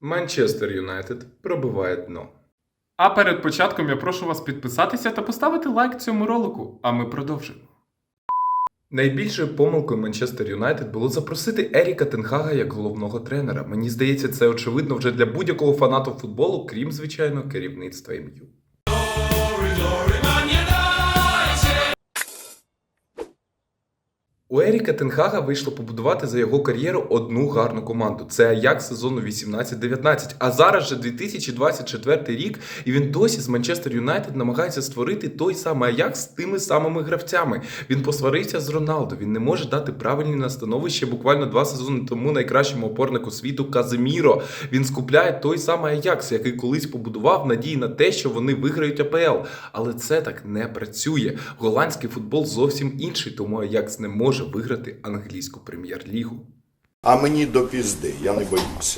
Манчестер Юнайтед пробиває дно. А перед початком я прошу вас підписатися та поставити лайк цьому ролику, а ми продовжимо. Найбільшою помилкою Манчестер Юнайтед було запросити Еріка Тенхага як головного тренера. Мені здається, це очевидно вже для будь-якого фанату футболу, крім звичайно керівництва ім'ю. У Еріка Тенхага вийшло побудувати за його кар'єру одну гарну команду. Це Аякс сезону 18-19. А зараз же 2024 рік, і він досі з Манчестер Юнайтед намагається створити той самий Аякс з тими самими гравцями. Він посварився з Роналдо. Він не може дати правильні настанови ще буквально два сезони тому найкращому опорнику світу Казиміро. Він скупляє той самий Аякс, який колись побудував надії на те, що вони виграють АПЛ. Але це так не працює. Голландський футбол зовсім інший, тому Аякс не може виграти англійську прем'єр-лігу. А мені до пізди, я не боюся.